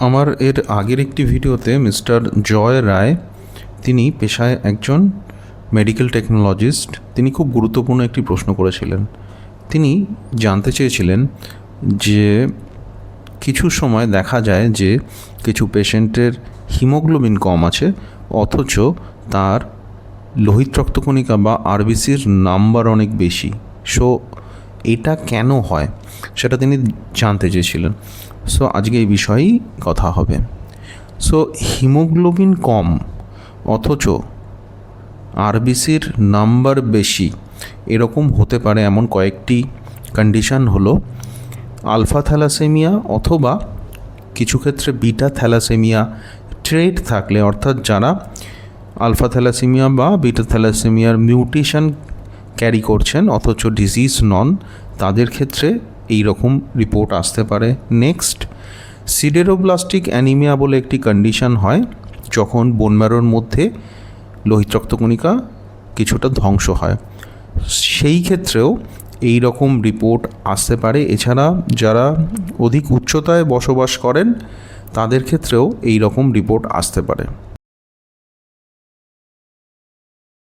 আমার এর আগের একটি ভিডিওতে মিস্টার জয় রায়, তিনি পেশায় একজন মেডিকেল টেকনোলজিস্ট তিনি খুব গুরুত্বপূর্ণ একটি প্রশ্ন করেছিলেন। তিনি জানতে চেয়েছিলেন যে কিছু সময় দেখা যায় যে কিছু পেশেন্টের হিমোগ্লোবিন কম আছে, অথচ তার লোহিত রক্তকণিকা বা আরবিসির নাম্বার অনেক বেশি। সো এটা কেন হয়? সেটা তিনি জানতে চেয়েছিলেন। সো আজকে এই বিষয়েই কথা হবে। সো হিমোগ্লোবিন কম, অথচ আরবিসির নাম্বার বেশি, এরকম হতে পারে এমন কয়েকটি কন্ডিশন হলো আলফা থ্যালাসেমিয়া অথবা কিছু ক্ষেত্রে বিটা থ্যালাসেমিয়া ট্রেড থাকলে, অর্থাৎ যারা আলফা থ্যালাসেমিয়া বা বিটা থ্যালাসেমিয়ার মিউটেশন ক্যারি করছেন, অথচ ডিজিজ নন, তাদের ক্ষেত্রে এই রকম রিপোর্ট আসতে পারে। নেক্সট সিডেরোব্লাস্টিক অ্যানিমিয়া বলে একটি কন্ডিশন হয়, যখন বোনম্যারোর মধ্যে লোহিত রক্তকণিকা কিছুটা ধ্বংস হয়। সেই ক্ষেত্রেও এই রকম রিপোর্ট আসতে পারে। এছাড়া যারা অধিক উচ্চতায় বসবাস করেন, তাদের ক্ষেত্রেও এই রকম রিপোর্ট আসতে পারে।